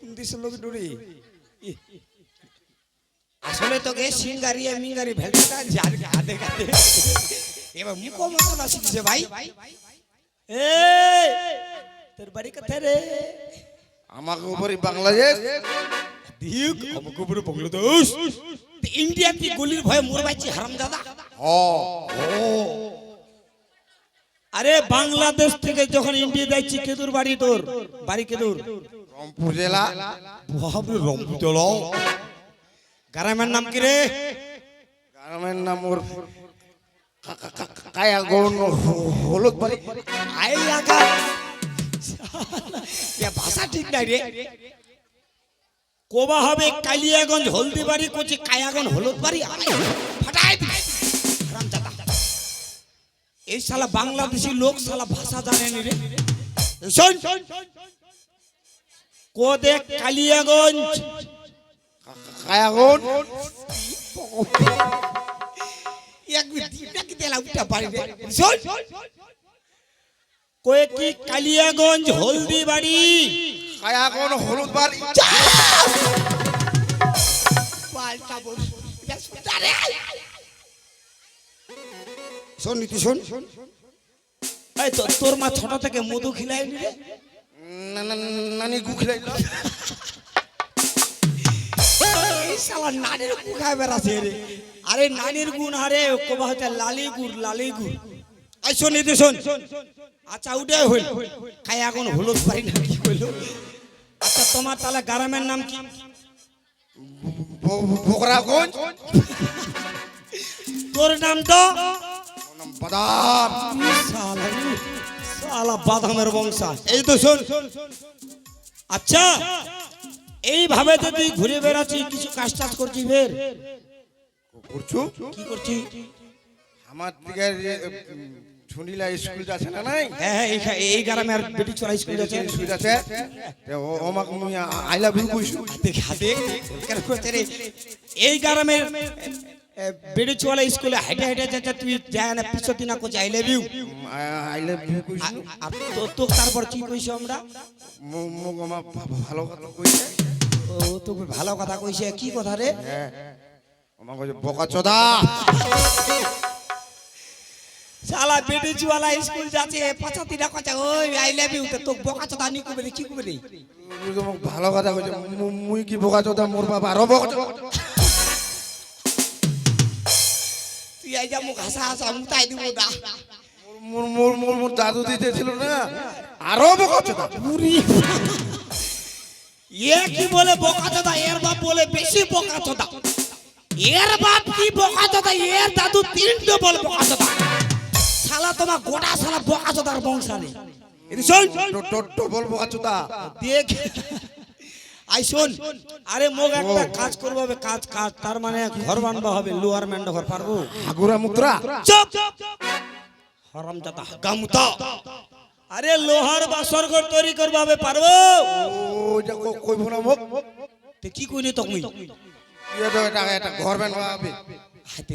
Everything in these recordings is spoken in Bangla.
কোন দিছের লোক ডুরি। আসলে তোকে সিঙ্গারি মিঙ্গারি ভেলটা যার গাদে গাদে। এবার মুখ মতো না শিখছে ভাই। এ তোর বাড়ি কোথায় রে? আমাকে উপরে বাংলাদেশ। দিক আমাকে উপরে বাংলাদেশ। ইন্ডিয়া কি গুলির ভয়ে মরে পাইছি হারাম দাদা? ও আরে বাংলাদেশ থেকে যখন ইন্ডিয়া যাচ্ছি কেদুর বাড়ি তোর? বাড়ি কেদুর রংপুর জেলা বাবরে রংপুর চলো গ্রামের নাম কি রে? গ্রামের নাম ওর কায়া হলুদ বাড়ি। আই লাগা ভাষা ঠিক নাই রে। কোবা হবে কালিয়াগঞ্জ হলদিবাড়ি কোচি কায়াগঞ্জ হলুদ বাড়ি। ফাটাই এই শালা বাংলাদেশি লোক শালা ভাষা জানে নি রে। শোন। কোদে কালিয়াগঞ্জ? এক তেলা উঠা কালিয়াগঞ্জ হলুদ বাড়ি? পাল্টা বল আরে শোন নীতি শোন। এই তো তোর মা ছোট থেকে মধু খিলাই রে। নানি গু খিলাইল এই শালা নানির গু খাই বেড়াছে রে? আরে নানির গুণ হারে কবা হচ্ছে লালি গুড় লালি গুড় আই শোন নীতি শোন। আচ্ছা উঠে হইল। খাই এখন হলুদ পাই না কি হইল আচ্ছা তোমার তাহলে গ্রামের নাম কি? বকরাগঞ্জ। তোর নাম তো? বাদাম। শালা বাদামের বংশা। এই তো শোন। আচ্ছা এইভাবে যদি ঘুরে বেড়াচ্ছি কিছু কাজ টাজ করছি ফের? করছু? কি করছি? আমার দিকে ছুনিলা স্কুল আছে না নাই? হ্যাঁ হ্যাঁ এই- গ্রামে আর বেটি চড়া স্কুল আছে। স্কুল আছে। ও আমাক মুই আই লাভ ইউ কইছু। দেখা দেখ কেন করতে রে এই গ্রামের চড়া স্কুলে হেঁটে হেঁটে যাচ্ছে তুই যায় না পিছর দিনা coach I love you I love you কইছু আর তো তো তারপর কি কইছো আমরা? মোক আমার ভালো কথা কইছে। ও তো ভালো কথা কইছে কি কথা রে? আমার কইছে বকা চোদা। শালা বেটি চুয়ালা স্কুল যাচ্ছে পাঁচা তিনা কথা ওই আই লাভ ইউ তো বকা চোদা নি কবে কি কবে রে? ভালো কথা কইছে। মুই কি বকা চোদা মোর বাবা আরও বকা তুই আই যা মুখ হাসা হাসা মুতাই দিব দা মোর মোর মোর মোর দাদু দিতেছিল না। আরও বকা চোদা পুরি এ কি বলে বকা চোদা এর বাপ বলে বেশি বকা চোদা এর বাপ কি বকা চোদা এর দাদু তিনটে বলে বকা চোদা শালা তোমার গোটা শালা বকা চোদার বংশালে। শোন টো- টো- চোদা দেখ। আই শোন আরে মোক একটা কাজ করব হবে কাজ কাজ তার মানে ঘর বানবা হবে লোহার ম্যান্ড ঘর পারব? আগুরা মুদ্রা চুপ! হারাম জাতা গামুতা আরে লোহার বাসর ঘর তৈরি করবা হবে পারব? ও যা কো- কইব না মোক? তে কি কইনি তুমি ইয়ে তো এটা এটা ঘর বানবা হবে। হাতে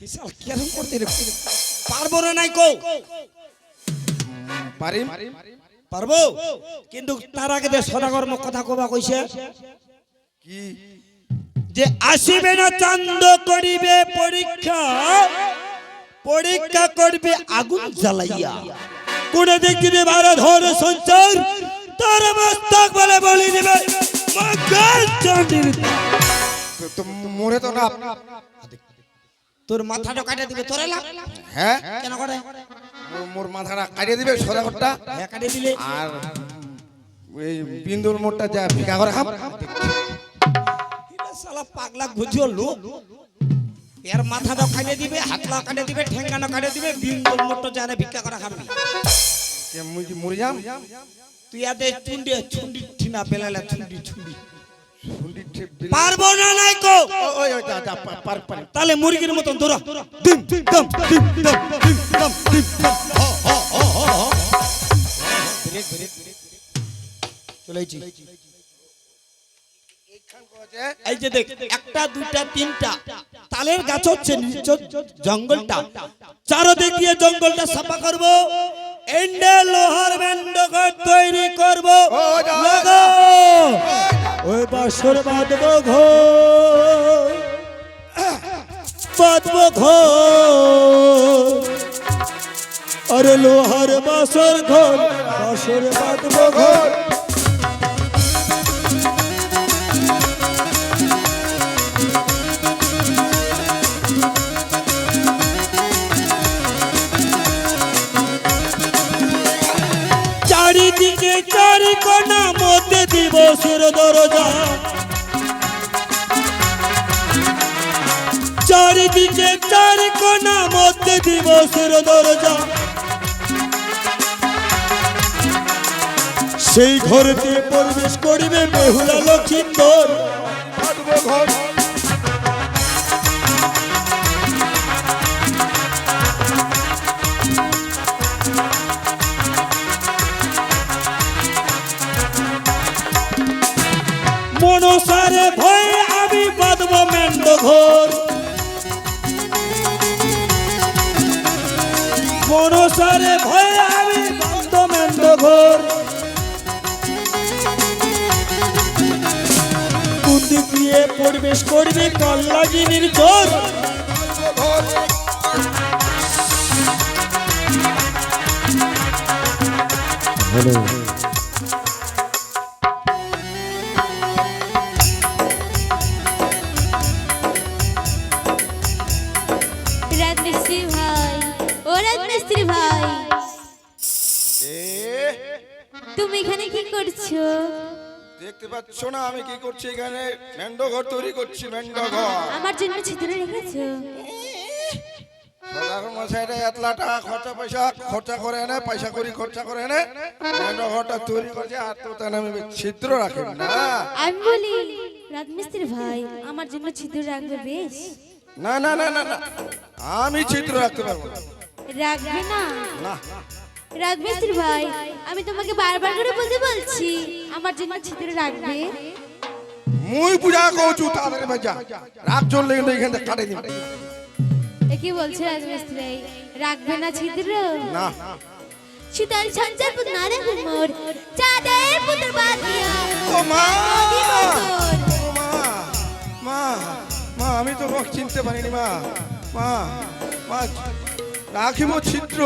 হিসাব কেরম করতে রে? পারব না নাই কো পারিম? পারব? কিন্তু তার আগে দে সদাগর মুখ কথা কবা কইছে কি? যে আসিবে না চান্দ করিবে পরীক্ষা পরীক্ষা করবে আগুন জ্বালাইয়া। কোন দেখি ভারত ধর সঞ্চার তার মস্তক বলে বলি দেবে। তো মোরে তো না। তোর মাথাটা কাটে দিবে তোরে লাভ হ্যাঁ? কেন করে? মোর- মাথাটা কাটিয়ে দিবে সদাগরটা হ্যাঁ কাটে দিলে। আর এই বিন্দুর মোড়টা যা ভিকা করে এটা শালা পাগলা গুজিও লোক। এর মাথাটা কাটে দিবে হাত হাতলা কাটিয়ে দিবে ঠেঙ্গানো কাটিয়ে দিবে বিন্দুর মতো জানে ভিক্ষা করা খাবে। কে মুই কি মরে যাম? তুই আদে চুন্ডি চুন্ডি ঠিনা পেলালে চুন্ডি চুন্ডি। পারব না ওই পার পার তাহলে মুরগির ডিম ডিম দম দম দম চলেছি এই যে দেখ, একটা দুইটা তিনটা। তালের গাছ হচ্ছে জঙ্গলটা। চারদিক দিয়ে জঙ্গলটা সাফা করব। এন্ডে লোহার মেন্ড ঘর তৈরি করব। ওই বাসর বাঁধব ঘো বাঁধব ঘো আরে লোহার বাসর ঘর বাসর বাঁধব ঘর। দিবসের দরজা। চারিদিকে চার কোনা মধ্যে দিবসের দরজা। সেই ঘরেতে প্রবেশ করিবে বেহুলা লক্ষ্মী তোর ঘর। ঘর মনসারে ভয়ে আমি বাঁধব মেন্ড ঘর কুন্দি দিয়ে প্রবেশ করবে কল্লাগিনীর জোর? রাজমিস্ত্রি দেখতে পাচ্ছ না আমি কি করছি এখানে? মেন্ড ঘর তৈরি করছি মেন্ড ঘর। আমার জন্য ছিদ্র রেখেছো? সদাগর মশাইরা এতলা টাকা খরচা পয়সা খরচা করে এনে পয়সা করি খরচা করে এনে মেন্ড ঘরটা তৈরি করছে আর তো তার নামে ছিদ্র রাখেন না। আমি বলি রাজমিস্ত্রি ভাই আমার জন্য ছিদ্র রাখবে বেশ। না না না না না আমি ছিদ্র রাখতে পারব না। রাখবে না? না। রাজমিস্ত্রি ভাই আমি তোমাকে বারবার করে বলতে বলছি আমার জন্য ছিদ্র রাখবে। মুই পূজা তাড়াতাড়ি বাজা। রাত চললে কিন্তু এখান থেকে কাটে কি বলছে রাজমিস্ত্রি? রাখবে না ছিদ্র? না। শীতল সঞ্চার পুত না রে মোর চাঁদের পুত্র বাদ দিয়া ও মা! মা! মা আমি তো মুখ চিনতে পারিনি মা। মা মা রাখিব ছিদ্র।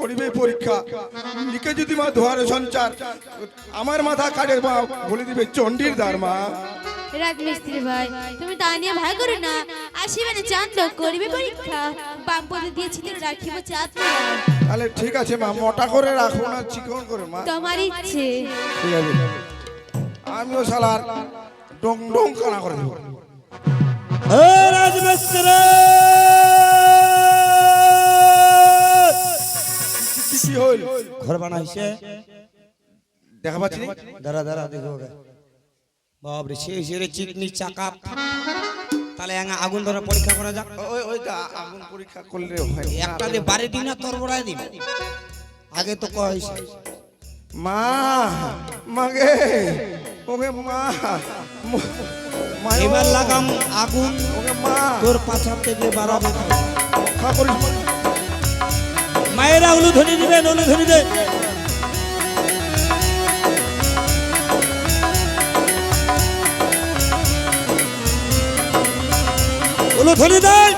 করিবে পরীক্ষা। লিখে যদি মা ধোয়ারে সঞ্চার আমার মাথা কাটে মা বলে দিবে চণ্ডীর দ্বার মা। রাজমিস্ত্রি ভাই তুমি তা নিয়ে ভয় করো না। আসিবে না চাঁদ করিবে পরীক্ষা। বাম পদে দিয়েছি তো রাখিব চাঁদ তাহলে ঠিক আছে মা মোটা করে রাখব না চিকন করে মা। তোমার ইচ্ছে। ঠিক আছে। আমিও সালার ডং ডং কানা করে দেবো। রাজমিস্ত্রি! হইল। ঘর বানাইছে। দেখা পাচ্ছি? দাঁড়া দাঁড়া দেখো। বাপরে সেই সেরে চিকনি চাকা। তাহলে আগুন ধরে পরীক্ষা করা যাক। ওই ওই আগুন পরীক্ষা করলে হয়। একটা দিয়ে বাড়ি দিন না তোর বড়াই দিন আগে তো কইস মা মাগে ওকে মা। এবার লাগাম আগুন। ওকে মা। তোর পাছার থেকে বাড়াবে। মায়েরা ধরি দিবেন উলু ধরি দে। উলু ধরি দেয়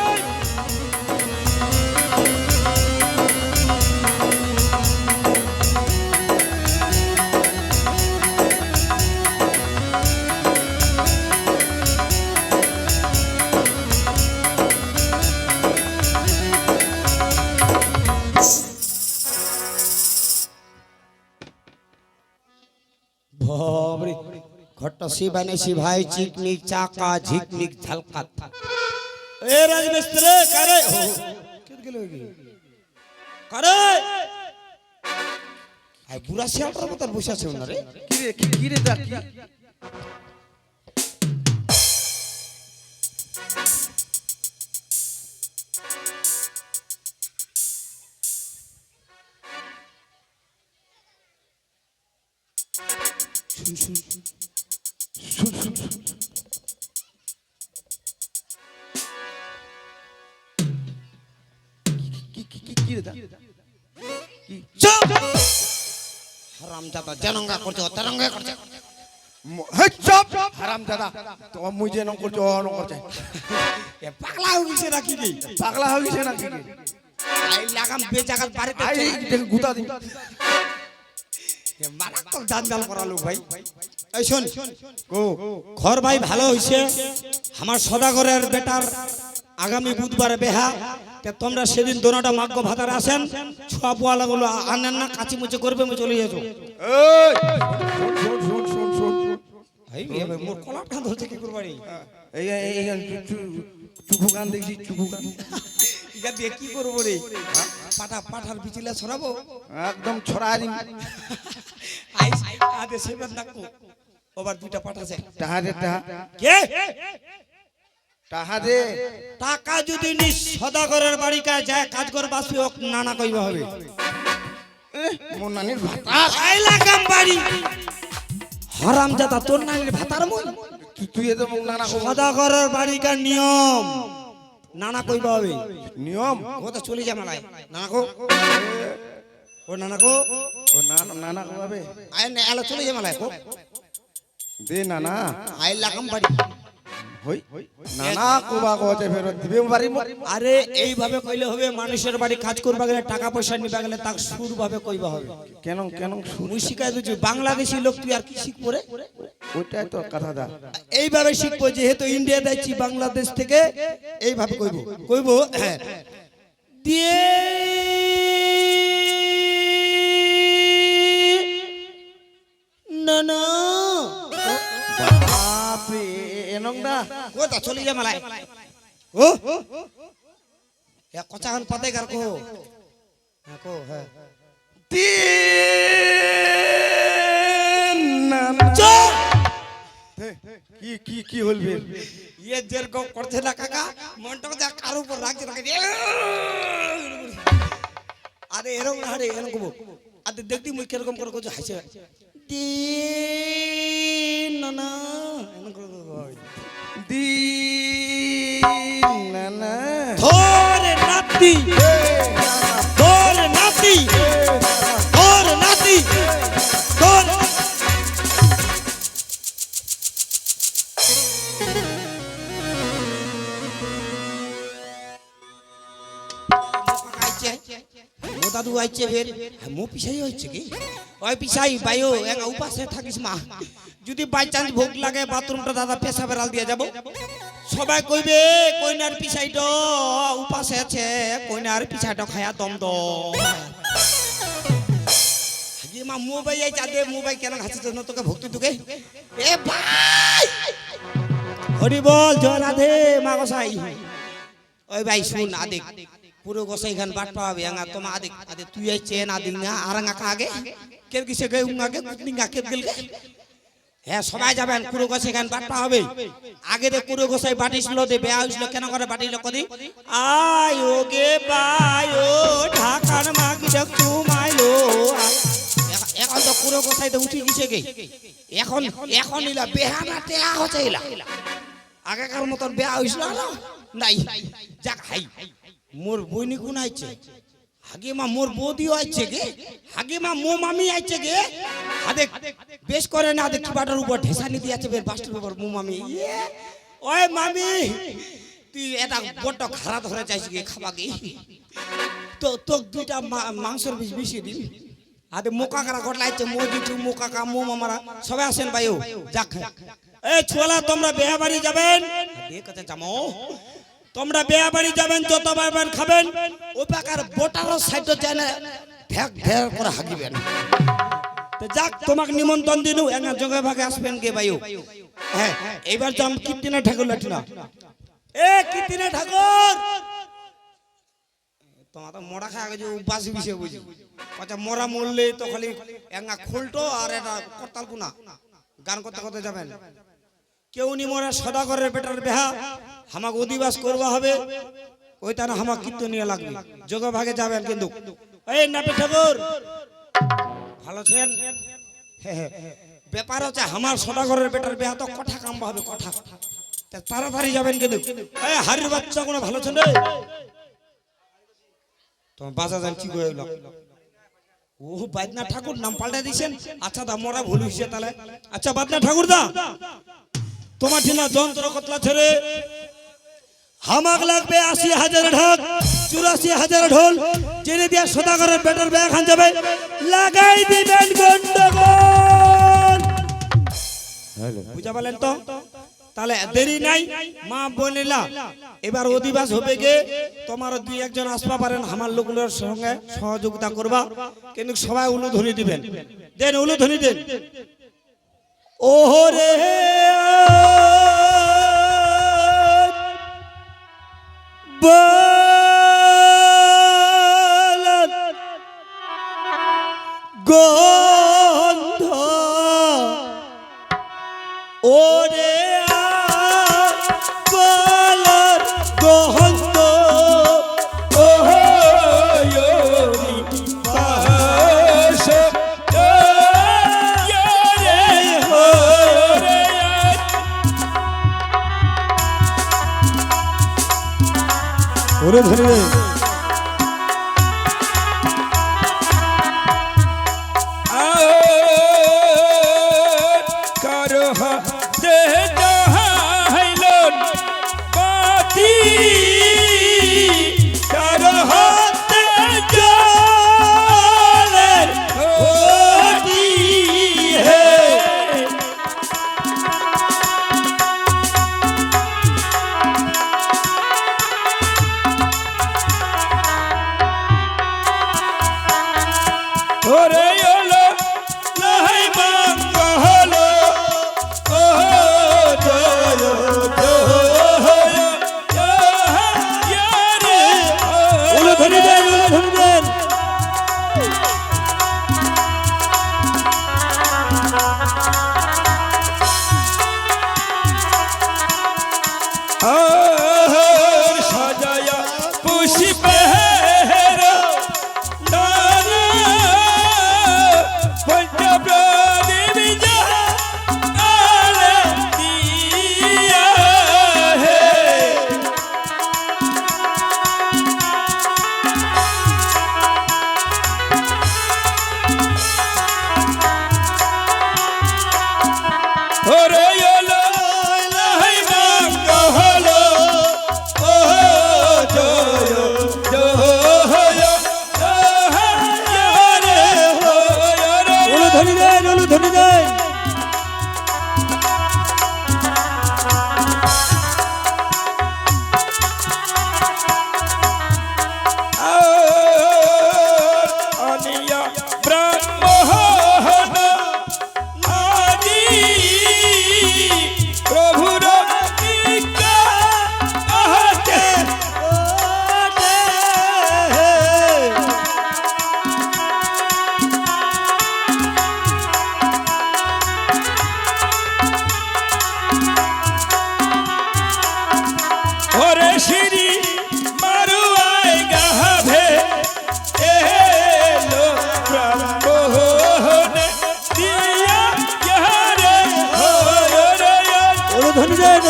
বানাইছি ভাই চিকনিক চাকা ঝিকনিক ঝালকাত এ রাজমিস্ত্রি কারে ও, কে গেল কি কারে আই বুড়া শিয়ালটার মতো বসে আছে ওনারে কি রে কি কি রে দা কি শুন শুন শুন কি কি কি কি রে দা কি চুপ হারাম জাদা জানঙ্গা করছে অতরঙ্গা করছে হেই চুপ হারাম দাদা তো মুই যে নং করছ অন করছে এ পাগলা হয়ে গেছে নাকি রে পাগলা হয়ে গেছে নাকি রে? আই লাগাম বেজাগাত বাড়িতে আই দেখে গুতা দিন এ মারাত্মক জানজাল করালো ভাই এই শোন ঘর ভাই ভালো হইছে। আমার সদাগরের বেটার আগামী বুধবারে বেহা। তে তোমরা সেদিন দোনোটা মাগ্য ভাতার আসেন ছোয়া পোয়ালা গুলো আনেন না কাচি মুচি করবে আমি চলে যেত ধরছে কি করবারি চুকু দেখছি চুকু দিয়ে করব রে? পাটা পাঠার বিচিলা ছড়াবো? একদম ছড়া ওবার দুইটা পাঠাছে দে টাহা কে? দে টাকা যদি নি সদাগরের বাড়ি কাজ যায় কাজ করে বাসবি ওক নানা কইবা হবে। এহ, মোর নানির ভাতা। আইলাকাম বাড়ি হারাম জাতা তোর নানির ভাতার মই তুই তুই এত মুখ নানা সদাগরের বাড়িকার নিয়ম। নানা কইবা হবে। নিয়ম? ও তো চলে যা মালাই নানা কো। ও নানা কো। ও নানা নানা হবে? আই না আলো চলে যা মালাই কো। দে নানা। আইলাকাম বাড়ি। হই। নানা কোবা কতে ফেরত দিবে। বাড়ি। আরে এইভাবে কইলে হবে মানুষের বাড়ি কাজ করবা গেলে টাকা পয়সা নিবা গেলে তাক সুর ভাবে কইবা হবে। কেন কেন শুন মুই শিখাই দিচ্ছি বাংলাদেশি লোক তুই আর কি শিখব রে? ওইটাই তো কথা দা। এইভাবে শিখব যেহেতু ইন্ডিয়া যাচ্ছি বাংলাদেশ থেকে এইভাবে কইব। কইব হ্যাঁ। দিয়ে না না এনং দা ও তা চলে যা মালাই ও? এ কচাখান পাতে কার কো। হ্যাঁ কো হ্যাঁ। তিন কি কি কি হলবে ইয়ে যেরকম করছে না কাকা মনটা যা কার উপর রাখছে রাখে। আরে এরকম না রে এরকম আরে দেখতি মুই কীরকম করে করছ হাসে। দিন না দিন নানা নাতি। ধরে নাতি। ধরে নাতি। ধরে। মো দাদু আইছে ফের। হ্যাঁ, মো পিছাই হচ্ছে কি? ওই পিছাই বাইও একা উপাসে থাকিস মা। যদি বাই চান্স ভোগ লাগে বাথরুমটা দাদা পেশা বেড়াল দিয়ে যাব। সবাই কইবে, কইনার পিছাইটো, উপাসে আছে, কইনার পিছাইটো খায়া দম মা মোবাইল আই চাঁদে মোবাইল কেন হাসিস না তোকে ভক্তি তোকে এ ভাই! হরি বল, জয় রাধে, মা গোসাই। ওই ভাই, শুন, আদিক। পুরো গোসাই খান বাট পাবে আঙ্গা তোমা আদিক। আদে তুই আই চেন আদিক না আরাঙ্গা কাগে? কের কিসে গে, উঙ্গা গে গেল গে? হ্যাঁ সবাই যাবেন পুরো গোসাই খান বাট হবে। আগে দে পুরো গোসাই বাটিছিল দে বেয়া হইছিল কেন করে বাটিল কদি আয় ও গে বাই ও ঢাকার মাগি দেখ এখন- এখন তো পুরো গোসাই তো উঠি গেছে গে। এখন এখন ইলা বেহানা টেয়া হচ্ছে ইলা আগেকার মতন বেয়া হইছিল না? নাই। যাক হাই। মোর বইনি কোন আইছে হাগে মা মোর বৌদিও আইছে গে হাগে মা মো মামি আইছে গে। হাদে বেশ করে না দেখি বাটার উপর ঢেসানি দিয়ে আছে বের বাস্টের উপর মো মামি। ইয়ে, ওই মামি তুই এটা বড় খারাপ ধরে চাইছিস গে খাবা গে। তো তো দুইটা মা- মাংসের বেশ বেশি দিন আদে মোকা কারা ঘটলাইছে মো জিটু মো কাকা মো মামারা সবাই আসেন ভাইও যাক। এই ছোলা তোমরা বিয়ে বাড়ি যাবেন কথা জামো তোমরা বিয়ে বাড়ি যাবেন, যত বাইবেন খাবেন, ও পাকার বোটারও সাইড যায় না ঢেক ঢেক করে হাগিবেন। যাক, তোমাকে নিমন্ত্রণ দিনু, এনা জগে ভাগে আসবেন কে ভাইও। হ্যাঁ এবার যাম কীর্তিনা ঠাকুর লাঠিনা এ কীর্তিনা ঠাকুর! তোমার তো মরা খাওয়া গেছে উপাস বিষে বুঝি। আচ্ছা মরা মরলে তো খালি এঙ্গা খোলটো আর এটা করতাল কুনা। গান করতে করতে যাবেন। কেউ নি মরে সদাগরের বেটার বেহা আমাকে অধিবাস করবা হবে, ওই তার আমার কীর্তন নিয়ে লাগবে। যোগ ভাগে যাবেন কিন্তু। ঠাকুর ভালো হ্যাঁ। ব্যাপার হচ্ছে আমার সদাগরের বেটার বেহা তো কঠা কাম হবে তা তাড়াতাড়ি যাবেন কিন্তু। হারির বাচ্চা কোনো ভালো রে? তোমার বাজা যান কি করে ও, বাদনা ঠাকুর, নাম পাল্টা দিয়েছেন আচ্ছা দা, মোরা ভুল হয়েছে তাহলে। আচ্ছা বাদনা ঠাকুর দা। তোমার ঠিনা যন্ত্র কতলা ছেড়ে? হামাক লাগবে আশি হাজার ঢাক চুরাশি হাজার ঢোল। জেনে দিয়া সদাগরের বেটার ব্যাগ খান যাবে। লাগাই দিবেন গন্ডগোল। বুঝা পারলেন তো? তাহলে দেরি নাই মা বলিলা এবার অধিবাস হবে গে। তোমার দুই একজন আসবা পারেন আমার লোকগুলোর সঙ্গে সহযোগিতা করবা। কিন্তু সবাই উলুধ্বনি দিবেন। দেন উলু উলুধ্বনি দেন। ওহরে বলদ গন্ধ ধরে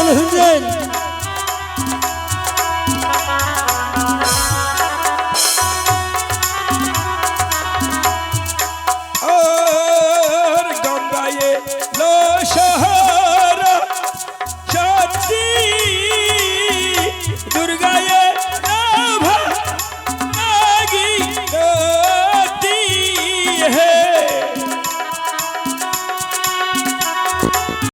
দিয়া